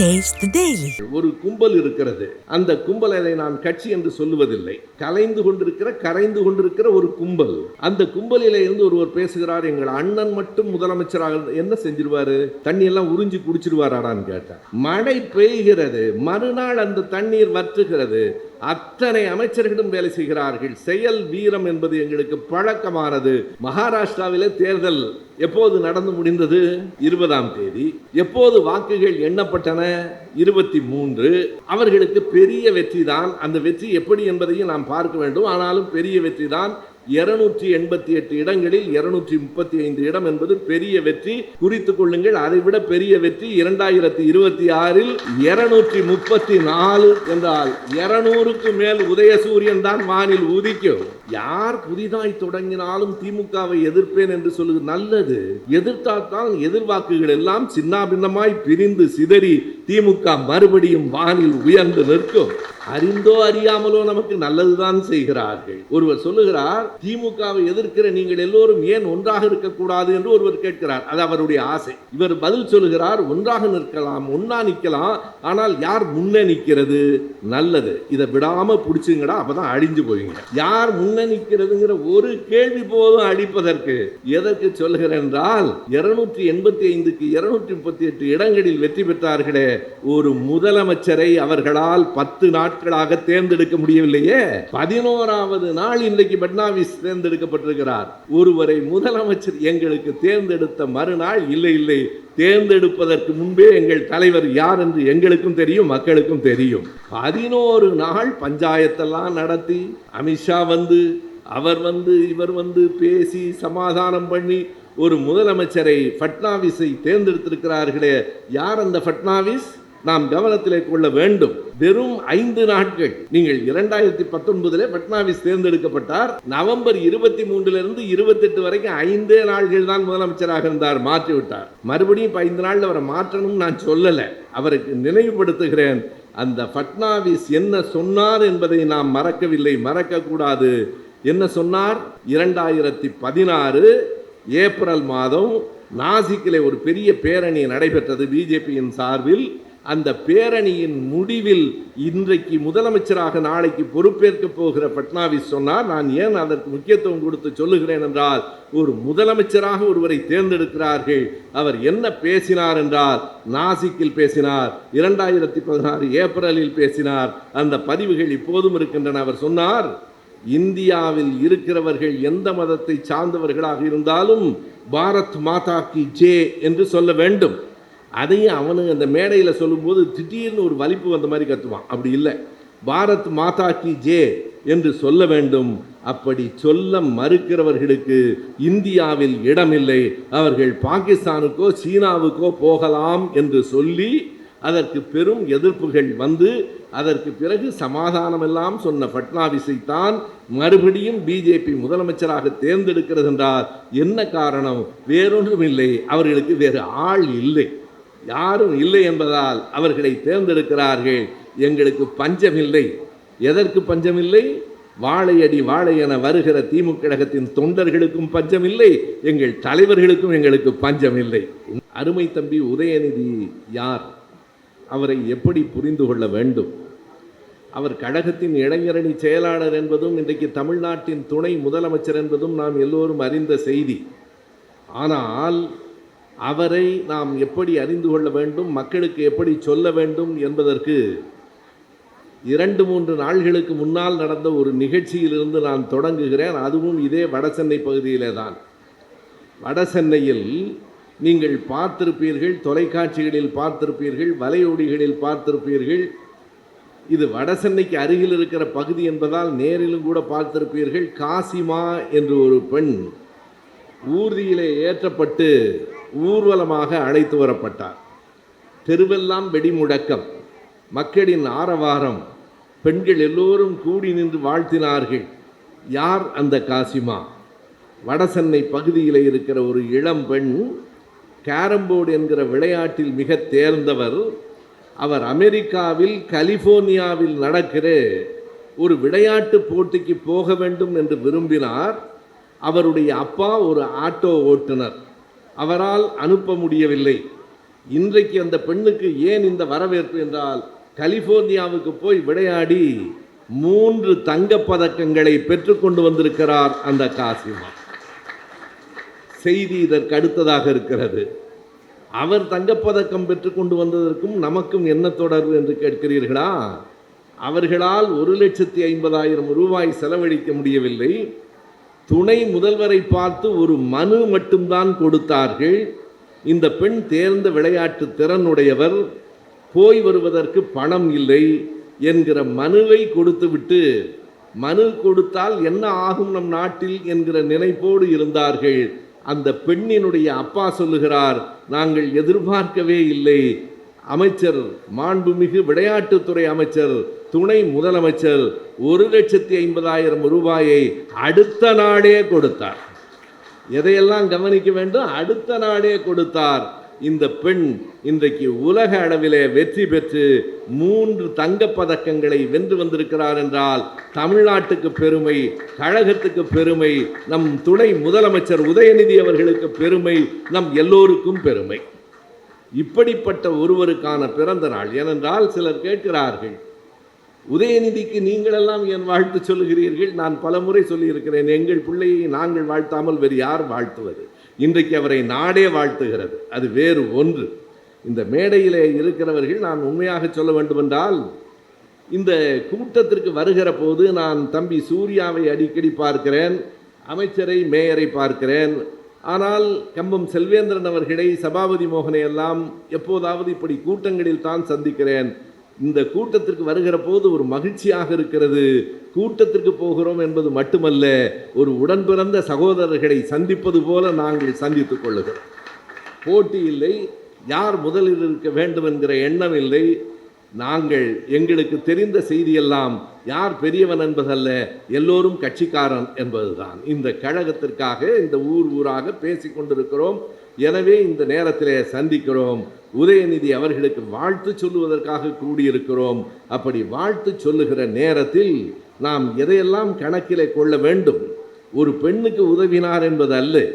Taste the ஒரு கும்பல் இருக்கிறது. அந்த கும்பலை நான் கட்சி என்று சொல்லுவதில்லை. கலைந்து கொண்டிருக்கிற கரைந்து கொண்டிருக்கிற ஒரு கும்பல். அந்த கும்பலில இருந்து ஒருவர் பேசுகிறார் எங்கள் அண்ணன் மட்டும் முதலமைச்சராக என்ன செஞ்சிருவாரு? தண்ணி எல்லாம் உறிஞ்சி குடிச்சிருவாராடான்னு கேட்டார். மழை பெய்கிறது. மறுநாள் அந்த தண்ணீர் வற்றுகிறது. அத்தனை அமைச்சர்களும் வேலை செய்கிறார்கள். செயல் வீரம் என்பது எங்களுக்கு பழக்கமானது. மகாராஷ்டிராவிலே தேர்தல் எப்போது நடந்து முடிந்தது? இருபதாம் தேதி. எப்போது வாக்குகள் எண்ணப்பட்டன? இருபத்தி மூன்று அவர்களுக்கு பெரிய வெற்றி தான் அந்த வெற்றி எப்படி என்பதையும் நாம் பார்க்க வேண்டும். ஆனாலும் பெரிய வெற்றி தான் இருநூற்றி எண்பத்தி எட்டு இடங்களில் இருநூற்றி முப்பத்தி ஐந்து இடம் என்பது பெரிய வெற்றி. குறித்துக் கொள்ளுங்கள் அதைவிட பெரிய வெற்றி இரண்டாயிரத்தி இருபத்தி ஆறில் இருநூற்றி முப்பத்தி நாலு என்றால் இருநூறுக்கு மேல் உதயசூரியன் தான் வானில் உதிக்கும். யார் புதிதாய் தொடங்கினாலும் திமுகவை எதிர்ப்பேன் என்று சொல்லுது. நல்லது. எதிர்த்தால்தான் எதிர்வாக்குகள் எல்லாம் சின்னாபின்னமாய் பிரிந்து சிதறி திமுக மறுபடியும் வானில் உயர்ந்து நிற்கும். அறிந்தோ அறியாமலோ நமக்கு நல்லதுதான் செய்கிறார்கள். ஒருவர் சொல்லுகிறார் திமுகவை எதிர்க்கிற நீங்கள் எல்லோரும் ஏன் ஒன்றாக இருக்கக்கூடாது? என்று ஒருவர் கேட்கிறார். அது அவருடைய ஆசை. இவர் பதில் சொல்லுகிறார் ஒன்றாக நிற்கலாம் ஒன்னா நிற்கலாம் ஆனால் யார் முன்னே நிற்கிறது? நல்லது. இதை விடாம பிடிச்சுங்கடா அப்பதான் அழிஞ்சு போவீங்க. யார் முன்னே நிற்கிறதுங்கிற ஒரு கேள்வி போதும் அடிப்பதற்கு. எதற்கு சொல்லுகிறேன் என்றால் இருநூற்றி எண்பத்தி ஐந்துக்கு இருநூற்றி முப்பத்தி எட்டு இடங்களில் வெற்றி பெற்றார்களே ஒரு முதலமைச்சரை அவர்களால் பத்து நாட்களாக தேர்ந்தெடுக்க முடியவில்லையே. பதினோராவது நாள் இன்றைக்கு பட்னாவிஸ் தேர்ந்தெடுக்கப்பட்டிருக்கிறார். ஒருவரை முதலமைச்சர் எங்களுக்கு தேர்ந்தெடுத்த மறுநாள் இல்லை இல்லை. தேர்ந்தெடுப்பதற்கு முன்பே எங்கள் தலைவர் யார் என்று எங்களுக்கும் தெரியும் மக்களுக்கும் தெரியும். பதினோரு நாள் பஞ்சாயத்தெல்லாம் நடத்தி அமித்ஷா வந்து அவர் வந்து இவர் வந்து பேசி சமாதானம் பண்ணி ஒரு முதலமைச்சரை ஃபட்னாவிஸை தேர்ந்தெடுத்திருக்கிறார்களே யார் அந்த ஃபட்னாவிஸ்? நாம் கவனத்திலே கொள்ள வேண்டும். வெறும் ஐந்து நாட்கள். நீங்கள் இரண்டாயிரத்தி பத்தொன்பதுல பட்னாவிஸ் தேர்ந்தெடுக்கப்பட்டார். நவம்பர் இருபத்தி மூன்றிலிருந்து இருபத்தெட்டு வரைக்கும் ஐந்தே நாள்கள் தான் முதலமைச்சராக இருந்தார் மாற்றி விட்டார். மறுபடியும் இப்போ ஐந்து நாளில் அவரை மாற்றணும் நான் சொல்லல. அவருக்கு நினைவுபடுத்துகிறேன். அந்த பட்னாவிஸ் என்ன சொன்னார் என்பதை நாம் மறக்கவில்லை மறக்க கூடாது என்ன சொன்னார்? இரண்டாயிரத்தி பதினாறு ஏப்ரல் மாதம் நாசிக்கிலே ஒரு பெரிய பேரணி நடைபெற்றது பிஜேபியின் சார்பில். அந்த பேரணியின் முடிவில் இன்றைக்கு முதலமைச்சராக நாளைக்கு பொறுப்பேற்கப் போகிற பட்னாவிஸ் சொன்னார் நான் ஏன் அதற்கு முக்கியத்துவம் கொடுத்து சொல்லுகிறேன் என்றால் ஒரு முதலமைச்சராக ஒருவரை தேர்ந்தெடுக்கிறார்கள். அவர் என்ன பேசினார் என்றால் நாசிக்கில் பேசினார் இரண்டாயிரத்தி பதினாறு ஏப்ரலில் பேசினார். அந்த பதிவுகள் இப்போதும் இருக்கின்றன அவர் சொன்னார். இந்தியாவில் இருக்கிறவர்கள் எந்த மதத்தை சார்ந்தவர்களாக இருந்தாலும் பாரத் மாதா கி ஜே என்று சொல்ல வேண்டும். அதையும் அவனுங்க அந்த மேடையில் சொல்லும்போது திடீர்னு ஒரு வலிப்பு வந்த மாதிரி கத்துவான். அப்படி இல்லை. பாரத் மாதா கி ஜே என்று சொல்ல வேண்டும். அப்படி சொல்ல மறுக்கிறவர்களுக்கு இந்தியாவில் இடமில்லை. அவர்கள் பாகிஸ்தானுக்கோ சீனாவுக்கோ போகலாம் என்று சொல்லி அதற்கு பெரும் எதிர்ப்புகள் வந்து அதற்கு பிறகு சமாதானமெல்லாம் சொன்ன ஃபட்னாவிஸை தான் மறுபடியும் பிஜேபி முதலமைச்சராக தேர்ந்தெடுக்கிறது என்றார் என்ன காரணம்? வேறொன்றும் இல்லை அவர்களுக்கு வேறு ஆள் இல்லை. யாரும் இல்லை என்பதால் அவர்களை தேர்ந்தெடுக்கிறார்கள். எங்களுக்கு பஞ்சமில்லை. எதற்கு பஞ்சமில்லை? வாழையடி வாழை என வருகிற திமுக கழகத்தின் தொண்டர்களுக்கும் பஞ்சமில்லை. எங்கள் தலைவர்களுக்கும் எங்களுக்கு பஞ்சமில்லை. அருமை தம்பி உதயநிதி யார்? அவரை எப்படி புரிந்து கொள்ள வேண்டும்? அவர் கழகத்தின் இளைஞரணி செயலாளர் என்பதும் இன்றைக்கு தமிழ்நாட்டின் துணை முதலமைச்சர் என்பதும் நாம் எல்லோரும் அறிந்த செய்தி. ஆனால் அவரை நாம் எப்படி அறிந்து கொள்ள வேண்டும் மக்களுக்கு எப்படி சொல்ல வேண்டும் என்பதற்கு இரண்டு மூன்று நாள்களுக்கு முன்னால் நடந்த ஒரு நிகழ்ச்சியிலிருந்து நான் தொடங்குகிறேன். அதுவும் இதே வடசென்னை பகுதியிலே தான். வடசென்னையில் நீங்கள் பார்த்திருப்பீர்கள் தொலைக்காட்சிகளில் பார்த்திருப்பீர்கள் வலையொடிகளில் பார்த்திருப்பீர்கள். இது வடசென்னைக்கு அருகில் இருக்கிற பகுதி என்பதால் நேரிலும் கூட பார்த்திருப்பீர்கள். காசிமா என்று ஒரு பெண் ஊர்தியிலே ஏற்றப்பட்டு ஊர்வலமாக அழைத்து வரப்பட்டார். தெருவெல்லாம் வெடிமுழக்கம் மக்களின் ஆரவாரம். பெண்கள் எல்லோரும் கூடி நின்று வாழ்த்தினார்கள். யார் அந்த காசிமா? வடசென்னை பகுதியில் இருக்கிற ஒரு இளம் பெண் கேரம்போர்டு என்கிற விளையாட்டில் மிக தேர்ந்தவர். அவர் அமெரிக்காவில் கலிஃபோர்னியாவில் நடக்கிற ஒரு விளையாட்டு போட்டிக்கு போக வேண்டும் என்று விரும்பினார். அவருடைய அப்பா ஒரு ஆட்டோ ஓட்டுநர். அவரால் அனுப்ப முடியவில்லை. இன்றைக்கு அந்த பெண்ணுக்கு ஏன் இந்த வரவேற்பு என்றால் கலிபோர்னியாவுக்கு போய் விளையாடி மூன்று தங்கப் பதக்கங்களை பெற்றுக்கொண்டு வந்திருக்கிறார் அந்த காசிமா. செய்தி இதற்கு அடுத்ததாக இருக்கிறது. அவர் தங்கப்பதக்கம் பெற்றுக்கொண்டு வந்ததற்கும் நமக்கும் என்ன தொடர்பு என்று கேட்கிறீர்களா? அவர்களால் ஒரு லட்சத்தி ஐம்பதாயிரம் ரூபாய் செலவழிக்க முடியவில்லை. துணை முதல்வரை பார்த்து ஒரு மனு மட்டும்தான் கொடுத்தார்கள். இந்த பெண் தேர்ந்த விளையாட்டு திறனுடையவர் போய் வருவதற்கு பணம் இல்லை என்கிற மனுவை கொடுத்துவிட்டு மனு கொடுத்தால் என்ன ஆகும் நம் நாட்டில் என்கிற நினைப்போடு இருந்தார்கள். அந்த பெண்ணினுடைய அப்பா சொல்லுகிறார் நாங்கள் எதிர்பார்க்கவே இல்லை. அமைச்சர் மாண்புமிகு விளையாட்டுத்துறை அமைச்சர் துணை முதலமைச்சர் ஒரு லட்சத்தி ஐம்பதாயிரம் ரூபாயை அடுத்த நாடே கொடுத்தார். எதையெல்லாம் கவனிக்க வேண்டும்? அடுத்த நாடே கொடுத்தார். இந்த பெண் இன்றைக்கு உலக அளவிலே வெற்றி பெற்று மூன்று தங்கப் பதக்கங்களை வென்று வந்திருக்கிறார் என்றால் தமிழ்நாட்டுக்கு பெருமை கழகத்துக்கு பெருமை நம் துணை முதலமைச்சர் உதயநிதி அவர்களுக்கு பெருமை நம் எல்லோருக்கும் பெருமை. இப்படிப்பட்ட ஒருவருக்கான பிறந்த நாள். ஏனென்றால் சிலர் கேட்கிறார்கள் உதயநிதிக்கு நீங்களெல்லாம் என் வாழ்த்து சொல்லுகிறீர்கள். நான் பலமுறை சொல்லியிருக்கிறேன் எங்கள் பிள்ளையை நாங்கள் வாழ்த்தாமல் வேறு யார் வாழ்த்துவது? இன்றைக்கு அவரை நாடே வாழ்த்துகிறது. அது வேறு ஒன்று. இந்த மேடையிலே இருக்கிறவர்கள் நான் உண்மையாக சொல்ல வேண்டுமென்றால் இந்த கூட்டத்திற்கு வருகிற போது நான் தம்பி சூர்யாவை அடிக்கடி பார்க்கிறேன் அமைச்சரை மேயரை பார்க்கிறேன். ஆனால் கம்பம் செல்வேந்திரன் அவர்களை சபாபதி மோகனை எல்லாம் எப்போதாவது இப்படி கூட்டங்களில் தான் சந்திக்கிறேன். இந்த கூட்டத்திற்கு வருகிற போது ஒரு மகிழ்ச்சியாக இருக்கிறது. கூட்டத்திற்கு போகிறோம் என்பது மட்டுமல்ல ஒரு உடன் பிறந்த சகோதரர்களை சந்திப்பது போல நாங்கள் சந்தித்துக் கொள்ளுகிறோம். போட்டி இல்லை யார் முதலில் இருக்க வேண்டும் என்கிற எண்ணம் இல்லை. நாங்கள் எங்களுக்கு தெரிந்த செய்தியெல்லாம் யார் பெரியவன் என்பதல்ல எல்லோரும் கட்சிக்காரன் என்பதுதான். இந்த கழகத்திற்காக இந்த ஊர் ஊராக பேசிக்கொண்டிருக்கிறோம் எனவே இந்த நேரத்திலே சந்திக்கிறோம். உதயநிதி அவர்களுக்கு வாழ்த்து சொல்லுவதற்காக கூடியிருக்கிறோம். அப்படி வாழ்த்து சொல்லுகிற நேரத்தில் நாம் எதையெல்லாம் கணக்கிலே கொள்ள வேண்டும்? ஒரு பெண்ணுக்கு உதவினார் என்பது அல்ல.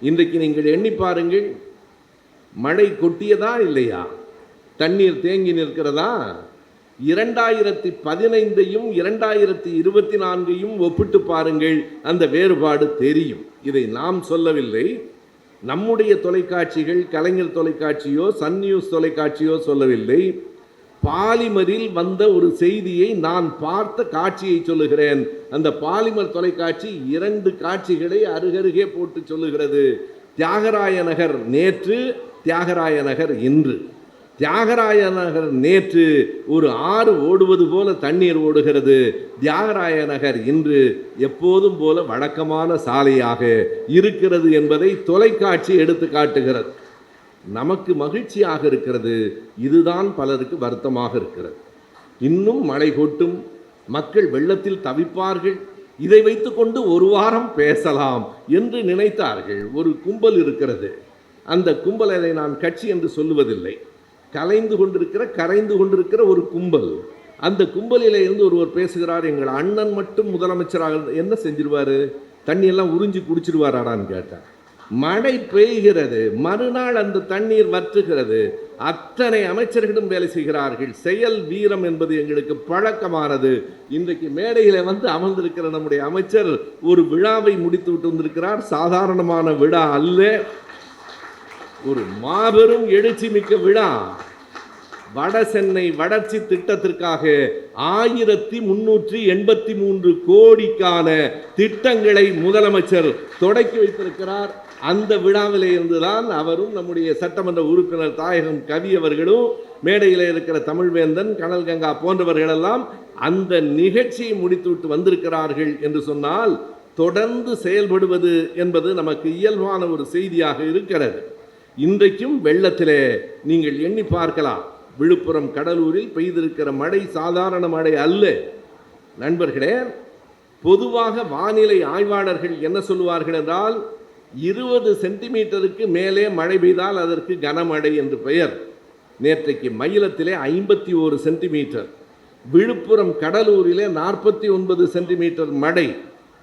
இன்றைக்கு நீங்கள் எண்ணி பாருங்கள். மழை கொட்டியதா இல்லையா? தண்ணீர் தேங்கி நிற்கிறதா? இரண்டாயிரத்தி பதினைந்தையும் இரண்டாயிரத்தி இருபத்தி நான்கையும் ஒப்பிட்டு பாருங்கள். அந்த வேறுபாடு தெரியும். இதை நாம் சொல்லவில்லை. நம்முடைய தொலைக்காட்சிகள் கலைஞர் தொலைக்காட்சியோ சன் நியூஸ் தொலைக்காட்சியோ சொல்லவில்லை. பாலிமரில் வந்த ஒரு செய்தியை நான் பார்த்த காட்சியை சொல்லுகிறேன். அந்த பாலிமர் தொலைக்காட்சி இரண்டு காட்சிகளை அருகருகே போட்டு சொல்லுகிறது. தியாகராய நகர் நேற்று தியாகராய நகர் இன்று. தியாகராய நகர் நேற்று ஒரு ஆறு ஓடுவது போல தண்ணீர் ஓடுகிறது. தியாகராய நகர் இன்று எப்போதும் போல வழக்கமான சாலையாக இருக்கிறது என்பதை தொலைக்காட்சி எடுத்து காட்டுகிறது. நமக்கு மகிழ்ச்சியாக இருக்கிறது. இதுதான் பலருக்கு வருத்தமாக இருக்கிறது. இன்னும் மழை கொட்டும். மக்கள் வெள்ளத்தில் தவிப்பார்கள். இதை வைத்துக்கொண்டு ஒரு வாரம் பேசலாம் என்று நினைத்தார்கள். ஒரு கும்பல் இருக்கிறது. அந்த கும்பலை நான் கட்சி என்று சொல்லுவதில்லை. கலைந்து கொண்டிருக்கிற கரைந்து கொண்டிருக்கிற ஒரு கும்பல். அந்த கும்பலில் இருந்து ஒருவர் பேசுகிறார் எங்கள் அண்ணன் மட்டும் முதலமைச்சராக என்ன செஞ்சிருவார்? தண்ணியெல்லாம் உறிஞ்சி குடிச்சிருவாராடான்னு கேட்டார். மழை பெய்கிறது. மறுநாள் அந்த தண்ணீர் வற்றுகிறது. அத்தனை அமைச்சர்களும் வேலை செய்கிறார்கள். செயல் வீரம் என்பது எங்களுக்கு பழக்கமானது. இன்றைக்கு மேடையில் வந்து அமர்ந்திருக்கிற நம்முடைய அமைச்சர் ஒரு விழாவை முடித்து விட்டு வந்திருக்கிறார். சாதாரணமான விழா அல்ல. ஒரு மாபெரும் எழுச்சி மிக்க விழா. வட சென்னை வளர்ச்சி திட்டத்திற்காக ஆயிரத்தி முன்னூற்றி எண்பத்தி மூன்று கோடிக்கான திட்டங்களை முதலமைச்சர் தொடக்கி வைத்திருக்கிறார். அந்த விழாவிலே இருந்துதான் அவரும் நம்முடைய சட்டமன்ற உறுப்பினர் தாயகம் கவி அவர்களும் மேடையில் இருக்கிற தமிழ்வேந்தன் கனல் கங்கா போன்றவர்களெல்லாம் அந்த நிகழ்ச்சியை முடித்துவிட்டு வந்திருக்கிறார்கள் என்று சொன்னால் தொடர்ந்து செயல்படுவது என்பது நமக்கு இயல்பான ஒரு செய்தியாக இருக்கிறது. இன்றைக்கும் வெள்ளத்திலே நீங்கள் எண்ணி பார்க்கலாம். விழுப்புரம் கடலூரில் பெய்திருக்கிற மழை சாதாரண மழை அல்ல. நண்பர்களே பொதுவாக வானிலை ஆய்வாளர்கள் என்ன சொல்லுவார்கள் என்றால் இருபது சென்டிமீட்டருக்கு மேலே மழை பெய்தால் அதற்கு கனமழை என்று பெயர். நேற்றைக்கு மயிலத்திலே ஐம்பத்தி ஒரு சென்டிமீட்டர் விழுப்புரம் கடலூரிலே நாற்பத்தி ஒன்பது சென்டிமீட்டர் மழை.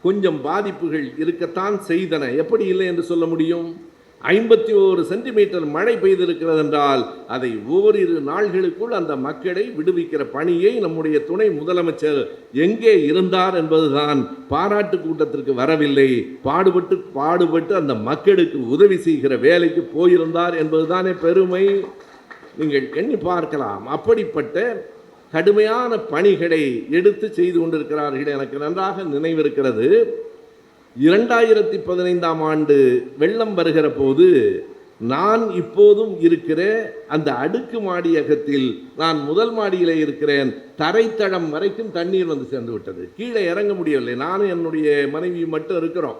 கொஞ்சம் பாதிப்புகள் இருக்கத்தான் செய்தன. எப்படி இல்லை என்று சொல்ல முடியும்? ஐம்பத்தி ஓரு சென்டிமீட்டர் மழை பெய்திருக்கிறது என்றால் அதை ஓரிரு நாள்களுக்குள் அந்த மக்களை விடுவிக்கிற பணியை நம்முடைய துணை முதலமைச்சர் எங்கே இருந்தார் என்பதுதான் பாராட்டு கூட்டத்திற்கு வரவில்லை. பாடுபட்டு பாடுபட்டு அந்த மக்களுக்கு உதவி செய்கிற வேலைக்கு போயிருந்தார் என்பதுதானே பெருமை. நீங்கள் எண்ணி பார்க்கலாம். அப்படிப்பட்ட கடுமையான பணிகளை எடுத்து செய்து கொண்டிருக்கிறார்கள். எனக்கு நன்றாக நினைவிருக்கிறது. இரண்டாயிரத்தி பதினைந்தாம் ஆண்டு வெள்ளம் வருகிற போது நான் இப்போதும் இருக்கிறேன். அந்த அடுக்கு மாடியகத்தில் நான் முதல் மாடியிலே இருக்கிறேன். தரைத்தளம் வரைக்கும் தண்ணீர் வந்து சேர்ந்து விட்டது. கீழே இறங்க முடியவில்லை. நானும் என்னுடைய மனைவி மட்டும் இருக்கிறோம்.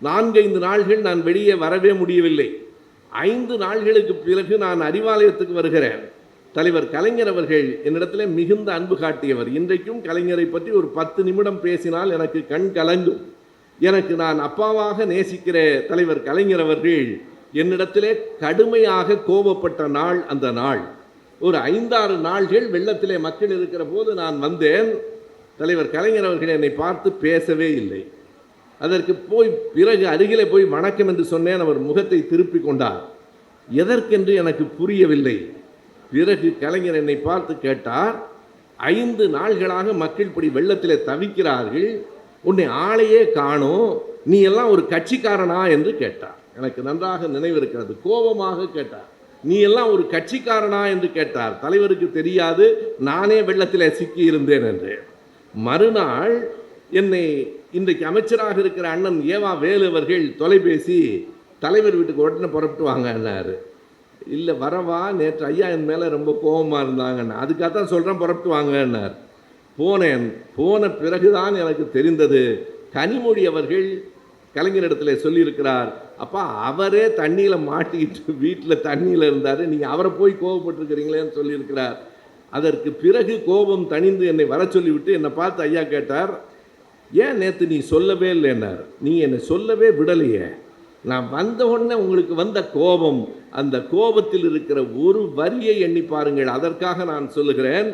நான்கைந்து நாள்கள் நான் வெளியே வரவே முடியவில்லை. ஐந்து நாள்களுக்கு பிறகு நான் அறிவாலயத்துக்கு வருகிறேன். தலைவர் கலைஞர் அவர்கள் என்னிடத்திலே மிகுந்த அன்பு காட்டியவர். இன்றைக்கும் கலைஞரை பற்றி ஒரு பத்து நிமிடம் பேசினால் எனக்கு கண் கலங்கும். எனக்கு நான் அப்பாவாக நேசிக்கிற தலைவர் கலைஞர் அவர்கள் என்னிடத்திலே கடுமையாக கோபப்பட்ட நாள் அந்த நாள். ஒரு ஐந்தாறு நாள்கள் வெள்ளத்திலே மக்கள் இருக்கிற போது நான் வந்தேன். தலைவர் கலைஞர் அவர்கள் என்னை பார்த்து பேசவே இல்லை. அதற்கு போய் பிறகு அருகிலே போய் வணக்கம் என்று சொன்னேன். அவர் முகத்தை திருப்பி கொண்டார். எதற்கென்று எனக்கு புரியவில்லை. பிறகு கலைஞர் என்னை பார்த்து கேட்டார் ஐந்து நாள்களாக மக்கள் இப்படி வெள்ளத்திலே தவிக்கிறார்கள். உன்னை ஆளையே காணும் நீ எல்லாம் ஒரு கட்சிக்காரனா என்று கேட்டார். எனக்கு நன்றாக நினைவிருக்கிறது கோபமாக கேட்டார். நீ எல்லாம் ஒரு கட்சிக்காரனா என்று கேட்டார். தலைவருக்கு தெரியாது நானே வெள்ளத்தில் சிக்கி இருந்தேன் என்று. மறுநாள் என்னை இன்றைக்கு அமைச்சராக இருக்கிற அண்ணன் ஏவா வேலு அவர்கள் தொலைபேசி தலைவர் வீட்டுக்கு உடனே புறப்பட்டு வாங்கன்னாரு. இல்லை வரவா நேற்று ஐயா என் மேலே ரொம்ப கோபமாக இருந்தாங்கன்னு. அதுக்காக தான் சொல்கிறேன் புறப்பட்டு வாங்கன்னார். போனேன். போன பிறகுதான் எனக்கு தெரிந்தது. கனிமொழி அவர்கள் கலைஞரிடத்தில் சொல்லியிருக்கிறார் அப்பா அவரே தண்ணியில் மாட்டிக்கிட்டு வீட்டில் தண்ணியில் இருந்தார். நீங்கள் அவரை போய் கோபப்பட்டிருக்கிறீங்களேன்னு சொல்லியிருக்கிறார். அதற்கு பிறகு கோபம் தணிந்து என்னை வர சொல்லிவிட்டு என்னை பார்த்து ஐயா கேட்டார் ஏன் நேற்று நீ சொல்லவே இல்லைன்னார். நீ என்னை சொல்லவே விடலையே. நான் வந்த உடனே உங்களுக்கு வந்த கோபம் அந்த கோபத்தில் இருக்கிற ஒரு வரியை எண்ணி பாருங்கள். அதற்காக நான் சொல்லுகிறேன்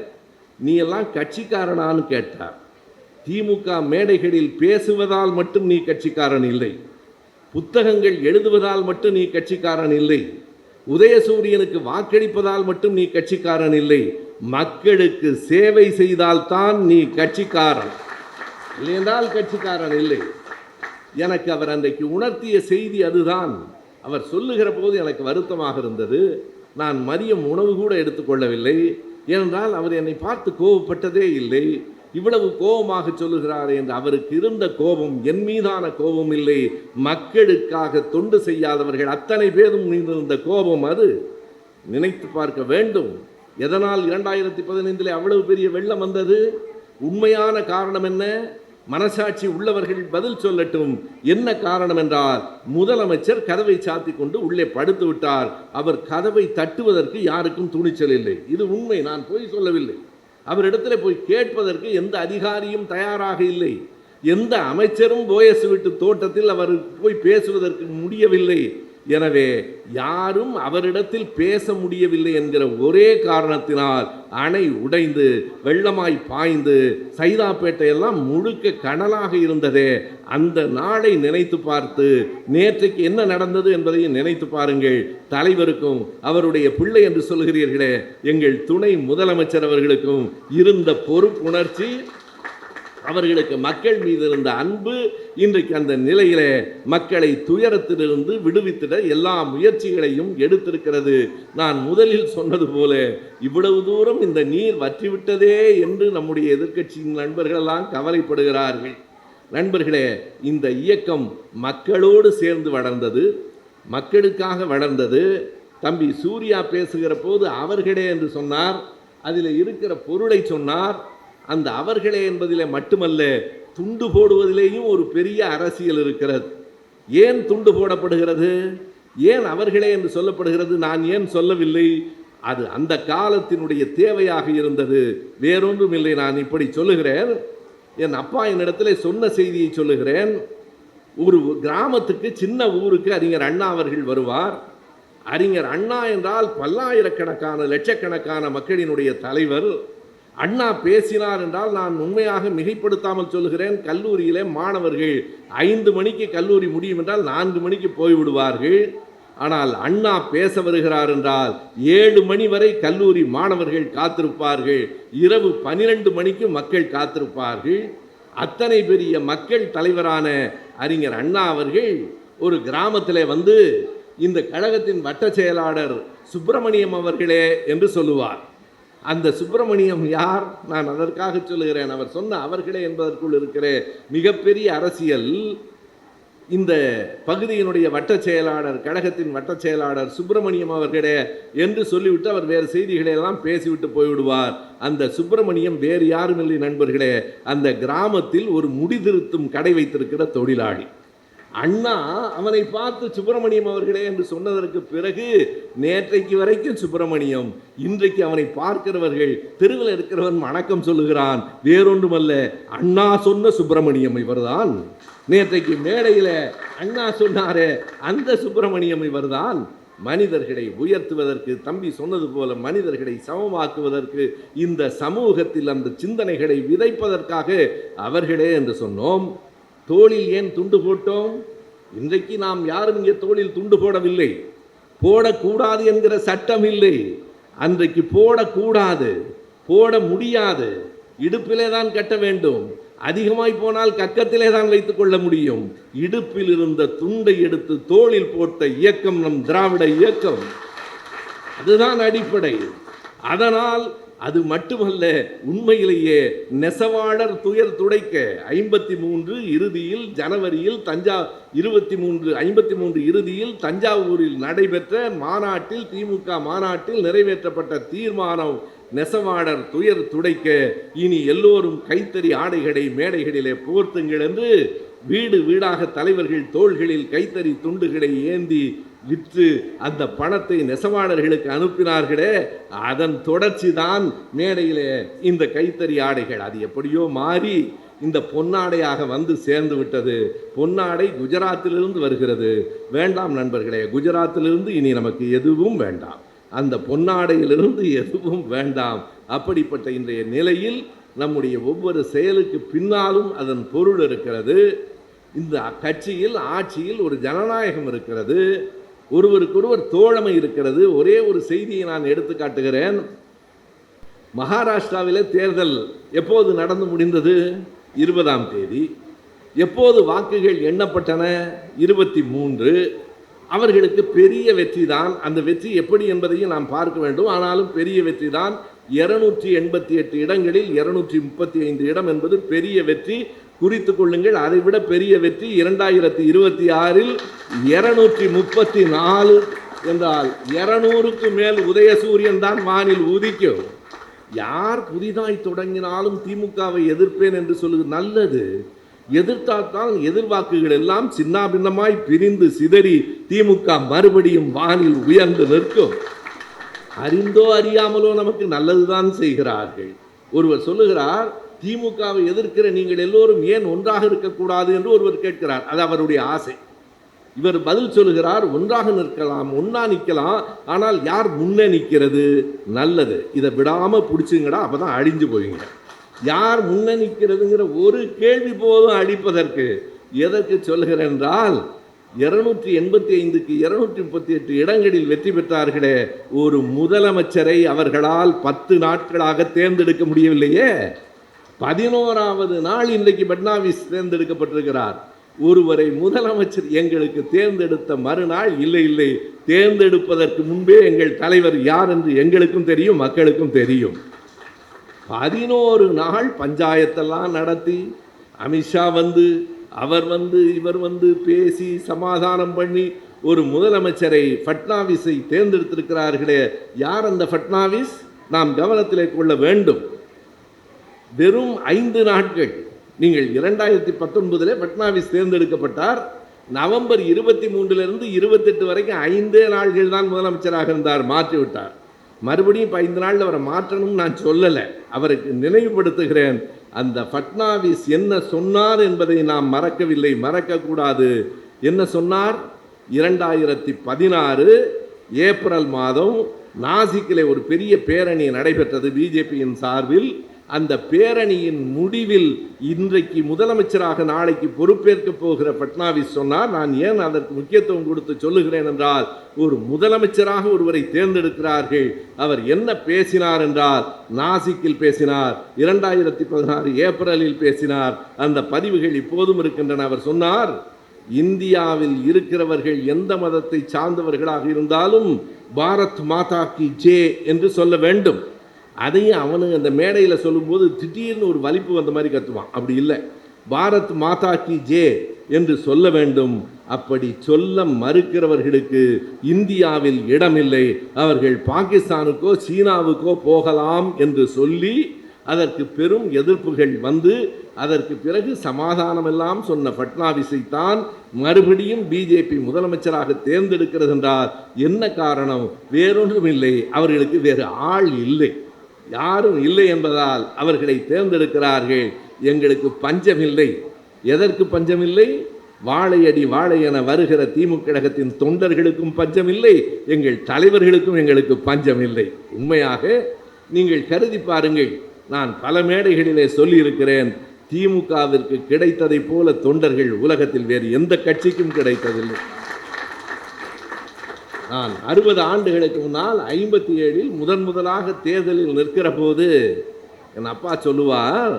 நீ எல்லாம் கட்சிக்காரனான்னு கேட்டார் திமுக மேடைகளில் பேசுவதால் மட்டும் நீ கட்சிக்காரன் இல்லை. புத்தகங்கள் எழுதுவதால் மட்டும் நீ கட்சிக்காரன் இல்லை. உதயசூரியனுக்கு வாக்களிப்பதால் மட்டும் நீ கட்சிக்காரன் இல்லை. மக்களுக்கு சேவை செய்தால்தான் நீ கட்சிக்காரன். இல்லையென்றால் கட்சிக்காரன் இல்லை. எனக்கு அவர் அன்றைக்கு உணர்த்திய செய்தி அதுதான். அவர் சொல்லுகிற போது எனக்கு வருத்தமாக இருந்தது. நான் மதியம் உணவு கூட எடுத்துக்கொள்ளவில்லை. ஏனென்றால் அவர் என்னை பார்த்து கோபப்பட்டதே இல்லை. இவ்வளவு கோபமாக சொல்லுகிறார் என்று அவருக்கு இருந்த கோபம் என் மீதான கோபம் இல்லை. மக்களுக்காக தொண்டு செய்யாதவர்கள் அத்தனை பேரும் மீது இருந்த கோபம் அது. நினைத்து பார்க்க வேண்டும். எதனால் இரண்டாயிரத்தி பதினைந்தில் அவ்வளவு பெரிய வெள்ளம் வந்தது? உண்மையான காரணம் என்ன? மனசாட்சி உள்ளவர்கள் பதில் சொல்லட்டும். என்ன காரணம் என்றால் முதலமைச்சர் கதவை சாத்தி கொண்டு உள்ளே படுத்து விட்டார். அவர் கதவை தட்டுவதற்கு யாருக்கும் துணிச்சல் இல்லை. இது உண்மை நான் போய் சொல்லவில்லை. அவரிடத்தில் போய் கேட்பதற்கு எந்த அதிகாரியும் தயாராக இல்லை. எந்த அமைச்சரும் போயஸ் வீட்டு தோட்டத்தில் அவர் போய் பேசுவதற்கு முடியவில்லை. எனவே யாரும் அவரிடத்தில் பேச முடியவில்லை என்கிற ஒரே காரணத்தினால் அணை உடைந்து வெள்ளமாய் பாய்ந்து சைதாப்பேட்டை எல்லாம் முழுக்க கடலாக இருந்ததே. அந்த நாளை நினைத்து பார்த்து நேற்றைக்கு என்ன நடந்தது என்பதையும் நினைத்து பாருங்கள். தலைவருக்கும் அவருடைய பிள்ளை என்று சொல்கிறீர்களே எங்கள் துணை முதலமைச்சர் அவர்களுக்கும் இருந்த பொறுப்புணர்ச்சி அவர்களுக்கு மக்கள் மீது இருந்த அன்பு இன்றைக்கு அந்த நிலையிலே மக்களை துயரத்திலிருந்து விடுவித்திட எல்லா முயற்சிகளையும் எடுத்திருக்கிறது. நான் முதலில் சொன்னது போல இவ்வளவு தூரம் இந்த நீர் வற்றிவிட்டதே என்று நம்முடைய எதிர்க்கட்சியின் நண்பர்களெல்லாம் கவலைப்படுகிறார்கள். நண்பர்களே இந்த இயக்கம் மக்களோடு சேர்ந்து வளர்ந்தது மக்களுக்காக வளர்ந்தது. தம்பி சூர்யா பேசுகிற போது அவர்களே என்று சொன்னார் அதில் இருக்கிற பொருளை சொன்னார் அந்த அவர்களே என்பதிலே மட்டுமல்ல துண்டு போடுவதிலேயும் ஒரு பெரிய அரசியல் இருக்கிறது. ஏன் துண்டு போடப்படுகிறது? ஏன் அவர்களே என்று சொல்லப்படுகிறது? நான் ஏன் சொல்லவில்லை? அது அந்த காலத்தினுடைய தேவையாக இருந்தது. வேறொன்றும் இல்லை நான் இப்படி சொல்லுகிறேன். என் அப்பா என்னிடத்தில் சொன்ன செய்தியை சொல்லுகிறேன். ஒரு கிராமத்துக்கு சின்ன ஊருக்கு அறிஞர் அண்ணா அவர்கள் வருவார். அறிஞர் அண்ணா என்றால் பல்லாயிரக்கணக்கான லட்சக்கணக்கான மக்களினுடைய தலைவர். அண்ணா பேசினார் என்றால் நான் உண்மையாக மிகைப்படுத்தாமல் சொல்கிறேன் கல்லூரியிலே மாணவர்கள் ஐந்து மணிக்கு கல்லூரி முடியும் என்றால் நான்கு மணிக்கு போய்விடுவார்கள் ஆனால் அண்ணா பேச வருகிறார் என்றால் ஏழு மணி வரை கல்லூரி மாணவர்கள் காத்திருப்பார்கள். இரவு பனிரெண்டு மணிக்கு மக்கள் காத்திருப்பார்கள். அத்தனை பெரிய மக்கள் தலைவரான அறிஞர் அண்ணா அவர்கள் ஒரு கிராமத்தில் வந்து இந்த கழகத்தின் வட்ட செயலாளர் சுப்பிரமணியம் அவர்களே என்று சொல்லுவார். அந்த சுப்பிரமணியம் யார்? நான் அதற்காக சொல்லுகிறேன். அவர் சொன்ன அவர்களே என்பதற்குள் இருக்கிற மிகப்பெரிய அரசியல் இந்த பகுதியினுடைய வட்ட செயலாளர் கழகத்தின் வட்ட செயலாளர் சுப்பிரமணியம் அவர்களே என்று சொல்லிவிட்டு அவர் வேறு செய்திகளை எல்லாம் பேசிவிட்டு போய்விடுவார். அந்த சுப்பிரமணியம் வேறு யாரும் இல்லை நண்பர்களே. அந்த கிராமத்தில் ஒரு முடிதிருத்தும் கடை வைத்திருக்கிற தொழிலாளி. அண்ணா அவனை பார்த்து சுப்பிரமணியம் அவர்களே என்று சொன்னதற்கு பிறகு நேற்றைக்கு வரைக்கும் சுப்பிரமணியம் இன்றைக்கு அவனை பார்க்கிறவர்கள் தெருவில் இருக்கிறவன் வணக்கம் சொல்லுகிறான். வேறொன்றுமல்ல அண்ணா சொன்ன சுப்பிரமணியம் இவர்தான். நேற்றைக்கு மேடையில் அண்ணா சொன்னாரே அந்த சுப்பிரமணியம் இவர்தான். மனிதர்களை உயர்த்துவதற்கு தம்பி சொன்னது போல மனிதர்களை சமமாக்குவதற்கு இந்த சமூகத்தில் அந்த சிந்தனைகளை விதைப்பதற்காக அவர்களே என்று சொன்னோம். தோளில் ஏன் துண்டு போட்டோம்? இன்றைக்கு நாம் யாரும் இங்கே தோளில் துண்டு போடவில்லை. போடக்கூடாது என்கிற சட்டம் இல்லை. அன்றைக்கு போடக்கூடாது. போட முடியாது. இடுப்பிலே தான் கட்ட வேண்டும். அதிகமாய் போனால் கக்கத்திலே தான் வைத்துக் கொள்ள முடியும். இடுப்பில் இருந்த துண்டை எடுத்து தோளில் போட்ட இயக்கம் நம் திராவிட இயக்கம். அதுதான் அடிப்படை. அதனால் அது மட்டுமல்ல உண்மையிலேயே நெசவாளர் துயர் துடைக்க ஐம்பத்தி மூன்று இறுதியில் ஜனவரியில் தஞ்சா இருபத்தி மூன்று ஐம்பத்தி மூன்று இறுதியில் தஞ்சாவூரில் நடைபெற்ற மாநாட்டில் திமுக மாநாட்டில் நிறைவேற்றப்பட்ட தீர்மானம் நெசவாளர் துயர் துடைக்க இனி எல்லோரும் கைத்தறி ஆடைகளை மேடைகளிலே போர்த்துங்கள் என்று வீடு வீடாக தலைவர்கள் தோள்களில் கைத்தறி துண்டுகளை ஏந்தி விற்று அந்த பணத்தை நெசவாளர்களுக்கு அனுப்பினார்களே அதன் தொடர்ச்சி தான் மேடையிலே இந்த கைத்தறி ஆடைகள் அது எப்படியோ மாறி இந்த பொன்னாடையாக வந்து சேர்ந்து விட்டது. பொன்னாடை குஜராத்திலிருந்து வருகிறது. வேண்டாம் நண்பர்களே குஜராத்திலிருந்து இனி நமக்கு எதுவும் வேண்டாம். அந்த பொன்னாடையிலிருந்து எதுவும் வேண்டாம். அப்படிப்பட்ட இன்றைய நிலையில் நம்முடைய ஒவ்வொரு செயலுக்கு பின்னாலும் அதன் பொருள் இருக்கிறது. இந்த கட்சியில் ஆட்சியில் ஒரு ஜனநாயகம் இருக்கிறது. ஒருவருக்கொருவர் தோழமை இருக்கிறது. ஒரே ஒரு செய்தியை நான் எடுத்து காட்டுகிறேன் மகாராஷ்டிராவில் தேர்தல் எப்போது நடந்து முடிந்தது? இருபதாம் தேதி. எப்போது வாக்குகள் எண்ணப்பட்டன? இருபத்தி மூன்று அவர்களுக்கு பெரிய வெற்றி தான் அந்த வெற்றி எப்படி என்பதையும் நாம் பார்க்க வேண்டும். ஆனாலும் பெரிய வெற்றி தான் இருநூற்றி எண்பத்தி எட்டு இடங்களில் இருநூற்றி முப்பத்தி ஐந்து இடம் என்பது பெரிய வெற்றி. குறித்து கொள்ளுங்கள். அதைவிட பெரிய வெற்றி இரண்டாயிரத்தி இருபத்தி ஆறில் இருநூற்றி முப்பத்தி நாலு என்றால் இருநூறுக்கு மேல் உதயசூரியன் தான் வானில் உதிக்கும். யார் புதிதாய் தொடங்கினாலும் திமுகவை எதிர்ப்பேன் என்று சொல்லுவது நல்லது. எதிர்த்தால்தான் எதிர்வாக்குகள் எல்லாம் சின்னாபின்னமாய் பிரிந்து சிதறி திமுக மறுபடியும் வானில் உயர்ந்து நிற்கும். அறிந்தோ அறியாமலோ நமக்கு நல்லதுதான் செய்கிறார்கள். ஒருவர் சொல்லுகிறார் திமுகவை எதிர்க்கிற நீங்கள் எல்லோரும் ஏன் ஒன்றாக இருக்கக்கூடாது என்று ஒருவர் கேட்கிறார். அது அவருடைய ஆசை. இவர் பதில் சொல்லுகிறார் ஒன்றாக நிற்கலாம் ஒன்றா நிற்கலாம் ஆனால் யார் முன்னே நிற்கிறது? நல்லது. இதை விடாமல் பிடிச்சிங்கடா அப்பதான் அழிஞ்சு போவீங்க. யார் முன்னே நிற்கிறதுங்கிற ஒரு கேள்வி போதும் அடிப்பதற்கு எதற்கு சொல்கிறேன் என்றால் இருநூற்றி எண்பத்தி ஐந்துக்கு இருநூற்றி முப்பத்தி எட்டு இடங்களில் வெற்றி பெற்றார்களே ஒரு முதலமைச்சரை அவர்களால் பத்து நாட்களாக தேர்ந்தெடுக்க முடியவில்லையே. பதினோராவது நாள் இன்றைக்கு பட்னாவிஸ் தேர்ந்தெடுக்கப்பட்டிருக்கிறார். ஒருவரை முதலமைச்சர் எங்களுக்கு தேர்ந்தெடுத்த மறுநாள் இல்லை இல்லை. தேர்ந்தெடுப்பதற்கு முன்பே எங்கள் தலைவர் யார் என்று எங்களுக்கும் தெரியும் மக்களுக்கும் தெரியும். பதினோரு நாள் பஞ்சாயத்தெல்லாம் நடத்தி அமித்ஷா வந்து அவர் வந்து இவர் வந்து பேசி சமாதானம் பண்ணி ஒரு முதலமைச்சரை ஃபட்னாவிஸை தேர்ந்தெடுத்திருக்கிறார்களே. யார் அந்த ஃபட்னாவிஸ் நாம் கவனத்தில் கொள்ள வேண்டும். வெறும் ஐந்து நாட்கள். நீங்கள் இரண்டாயிரத்தி பத்தொன்பதில் பட்னாவிஸ் தேர்ந்தெடுக்கப்பட்டார். நவம்பர் இருபத்தி மூன்றிலிருந்து இருபத்தெட்டு வரைக்கும் ஐந்தே நாள்கள் தான் முதலமைச்சராக இருந்தார் மாற்றி விட்டார். மறுபடியும் இப்போ ஐந்து நாளில் அவரை மாற்றணும்னு நான் சொல்லலை. அவருக்கு நினைவுபடுத்துகிறேன். அந்த ஃபட்னாவிஸ் என்ன சொன்னார் என்பதை நாம் மறக்கவில்லை மறக்கக்கூடாது. என்ன சொன்னார்? இரண்டாயிரத்தி பதினாறு ஏப்ரல் மாதம் நாசிக்கிலே ஒரு பெரிய பேரணி நடைபெற்றது பிஜேபியின் சார்பில். அந்த பேரணியின் முடிவில் இன்றைக்கு முதலமைச்சராக நாளைக்கு பொறுப்பேற்க போகிற பட்னாவிஸ் சொன்னார் நான் ஏன் அதற்கு முக்கியத்துவம் கொடுத்து சொல்லுகிறேன் என்றால் ஒரு முதலமைச்சராக ஒருவரை தேர்ந்தெடுக்கிறார்கள். அவர் என்ன பேசினார் என்றால் நாசிக்கில் பேசினார் இரண்டாயிரத்தி பதினாறு ஏப்ரலில் பேசினார். அந்த பதிவுகள் இப்போதும் இருக்கின்றன. அவர் சொன்னார் இந்தியாவில் இருக்கிறவர்கள் எந்த மதத்தை சார்ந்தவர்களாக இருந்தாலும் பாரத் மாதா கி ஜே என்று சொல்ல வேண்டும். அதையும் அவனுங்க அந்த மேடையில் சொல்லும்போது திடீர்னு ஒரு வலிப்பு வந்த மாதிரி கத்துவான். அப்படி இல்லை. பாரத் மாதா கி ஜே என்று சொல்ல வேண்டும். அப்படி சொல்ல மறுக்கிறவர்களுக்கு இந்தியாவில் இடமில்லை. அவர்கள் பாகிஸ்தானுக்கோ சீனாவுக்கோ போகலாம் என்று சொல்லி அதற்கு பெரும் எதிர்ப்புகள் வந்து அதற்கு பிறகு சமாதானமெல்லாம் சொன்ன பட்னாவிஸை தான் மறுபடியும் பிஜேபி முதலமைச்சராக தேர்ந்தெடுக்கிறது என்றால் என்ன காரணம்? வேறொன்றும் இல்லை அவர்களுக்கு வேறு ஆள் இல்லை. யாரும் இல்லை என்பதால் அவர்களை தேர்ந்தெடுக்கிறார்கள். எங்களுக்கு பஞ்சமில்லை. எதற்கு பஞ்சமில்லை? வாழையடி வாழை என வருகிற திமுக கழகத்தின் தொண்டர்களுக்கும் பஞ்சமில்லை. எங்கள் தலைவர்களுக்கும் எங்களுக்கு பஞ்சமில்லை. உண்மையாக நீங்கள் கருதி பாருங்கள். நான் பல மேடைகளிலே சொல்லியிருக்கிறேன். திமுகவிற்கு கிடைத்ததைப் போல தொண்டர்கள் உலகத்தில் வேறு எந்த கட்சிக்கும் கிடைத்ததில்லை. நான் அறுபது ஆண்டுகளுக்கு முன்னால் ஐம்பத்தி ஏழில் முதன் முதலாக தேர்தலில் நிற்கிற போது என் அப்பா சொல்லுவார்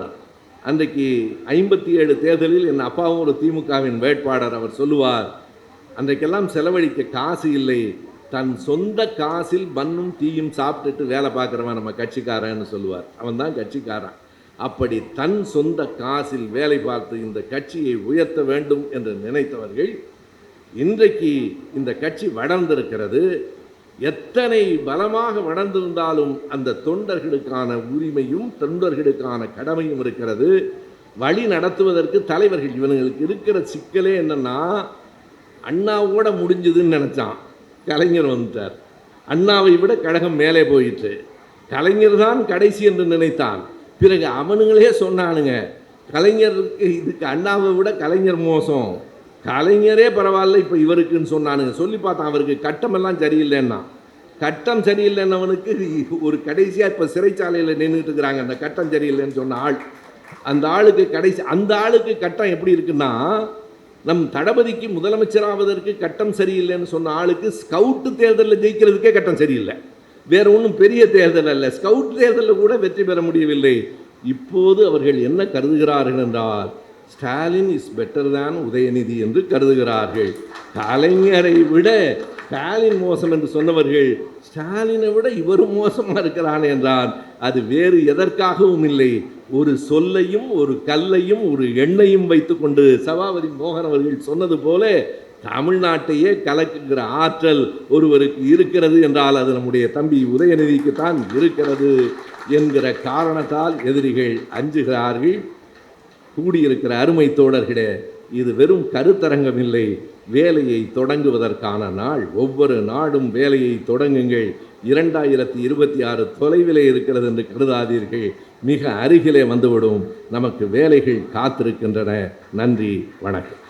அன்றைக்கு ஐம்பத்தி ஏழு தேர்தலில் என் அப்பாவும் ஒரு திமுகவின் வேட்பாளர் அவர் சொல்லுவார் அன்றைக்கெல்லாம் செலவழிக்க காசு இல்லை தன் சொந்த காசில் பண்ணும் டீயும் சாப்பிட்டுட்டு வேலை பார்க்குறவன் நம்ம கட்சிக்காரன்னு சொல்லுவார். அவன் தான் கட்சிக்காரன். அப்படி தன் சொந்த காசில் வேலை பார்த்து இந்த கட்சியை உயர்த்த வேண்டும் என்று நினைத்தவர்கள் இன்றைக்கு இந்த கட்சி வளர்ந்திருக்கிறது. எத்தனை பலமாக வளர்ந்திருந்தாலும் அந்த தொண்டர்களுக்கான உரிமையும் தொண்டர்களுக்கான கடமையும் இருக்கிறது. வழி நடத்துவதற்கு தலைவர்கள் இவனுங்களுக்கு இருக்கிற சிக்கலே என்னன்னா அண்ணாவோட முடிஞ்சதுன்னு நினச்சான். கலைஞர் வந்துட்டார். அண்ணாவை விட கழகம் மேலே போயிட்டு கலைஞர் தான் கடைசி என்று நினைத்தான். பிறகு அவனுங்களே சொன்னானுங்க கலைஞருக்கு இதுக்கு அண்ணாவை விட கலைஞர் மோசம். கலைஞரே பரவாயில்ல இப்போ இவருக்குன்னு சொன்னானுங்க. சொல்லி பார்த்தான் அவருக்கு கட்டமெல்லாம் சரியில்லைன்னா. கட்டம் சரியில்லைன்னவனுக்கு ஒரு கடைசியாக இப்போ சிறைச்சாலையில் நின்றுட்டு இருக்கிறாங்க. அந்த கட்டம் சரியில்லைன்னு சொன்ன ஆள். அந்த ஆளுக்கு கடைசி அந்த ஆளுக்கு கட்டம் எப்படி இருக்குன்னா நம் தளபதிக்கு முதலமைச்சராவதற்கு கட்டம் சரியில்லைன்னு சொன்ன ஆளுக்கு ஸ்கவுட்டு தேர்தலில் ஜெயிக்கிறதுக்கே கட்டம் சரியில்லை. வேற ஒன்றும் பெரிய தேர்தல் அல்ல. ஸ்கவுட் தேர்தலில் கூட வெற்றி பெற முடியவில்லை. இப்போது அவர்கள் என்ன கருதுகிறார்கள் என்றால் ஸ்டாலின் இஸ் பெட்டர் தான் உதயநிதி என்று கருதுகிறார்கள். கலைஞரை விட ஸ்டாலின் மோசம் என்று சொன்னவர்கள் ஸ்டாலினை விட இவரும் மோசமாக இருக்கிறான் என்றால் அது வேறு எதற்காகவும் இல்லை. ஒரு சொல்லையும் ஒரு கல்லையும் ஒரு எண்ணையும் வைத்துக்கொண்டு சபாபதி மோகன் அவர்கள் சொன்னது போல தமிழ்நாட்டையே கலக்குகிற ஆற்றல் ஒருவருக்கு இருக்கிறது என்றால் அது நம்முடைய தம்பி உதயநிதிக்கு தான் இருக்கிறது என்கிற காரணத்தால் எதிரிகள் அஞ்சுகிறார்கள். கூடியிருக்கிற அருமை தோழர்களே இது வெறும் கருத்தரங்கம் இல்லை வேலையை தொடங்குவதற்கான நாள். ஒவ்வொரு நாடும் வேலையை தொடங்குங்கள். இரண்டாயிரத்தி இருபத்தி ஆறு தொலைவிலே இருக்கிறது என்று கருதாதீர்கள். மிக அருகிலே வந்துவிடும். நமக்கு வேலைகள் காத்திருக்கின்றன. நன்றி வணக்கம்.